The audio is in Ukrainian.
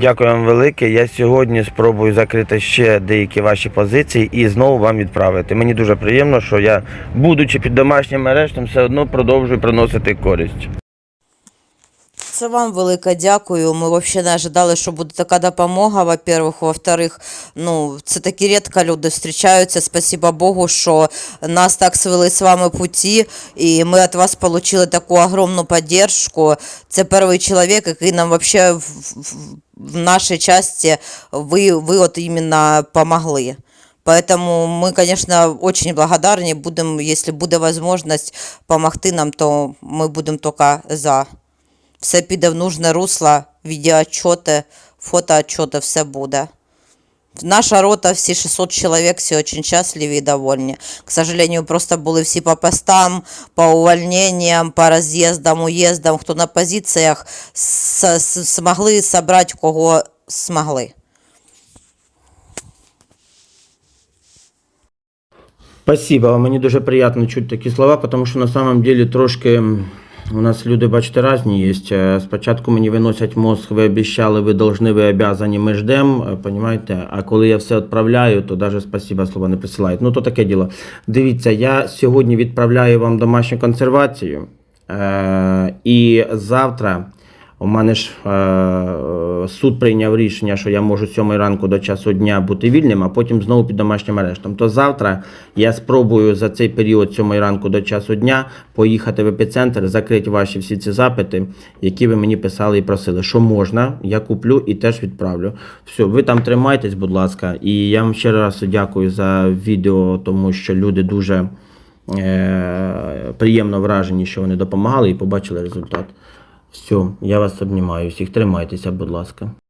Дякую вам велике. Я сьогодні спробую закрити ще деякі ваші позиції і знову вам відправити. Мені дуже приємно, що я, будучи під домашнім арештом, все одно продовжую приносити користь. Це вам велике дякую. Ми взагалі не ожидали, що буде така допомога. Во-первых, во-вторых, ну це такі рідко люди зустрічаються. Спасибо Богу, що нас так свели з вами путі, і ми від вас отримали таку огромну підтримку. Це перший чоловік, який нам вообще в, в, в нашій часті ви, ви от іменно помогли. Поэтому мы, конечно, очень благодарны. Будем, если будет возможность помогти нам, то мы будем только за. Все піде в нужне русло, відеоотчоти, фотоотчоти, все буде. Наша рота, всі 600 чоловік, всі дуже щасливі і довольні. К сожалению, просто були всі по постам, по увольнениям, по роз'їздам, уїздам. Хто на позиціях, с- с- змогли зібрати, кого змогли. Спасибо, мені дуже приємно чути такі слова, тому що на самом деле трошки м, у нас люди, бачите, різні є. Е, Спочатку мені виносять мозг, ви обіцяли, ви должны, ви обязані, ми ждемо, е, понімаєте? А коли я все відправляю, то навіть спасіба слова не присилають. Ну то таке діло. Дивіться, я сьогодні відправляю вам домашню консервацію. Е, і завтра у мене ж е, суд прийняв рішення, що я можу 7 ранку до часу дня бути вільним, а потім знову під домашнім арештом. То завтра я спробую за цей період 7 ранку до часу дня поїхати в епіцентр, закрити ваші всі ці запити, які ви мені писали і просили. Що можна, я куплю і теж відправлю. Все, ви там тримайтесь, будь ласка, і я вам ще раз дякую за відео, тому що люди дуже е, приємно вражені, що вони допомагали і побачили результат. Все, я вас обнімаю всіх. Тримайтеся, будь ласка.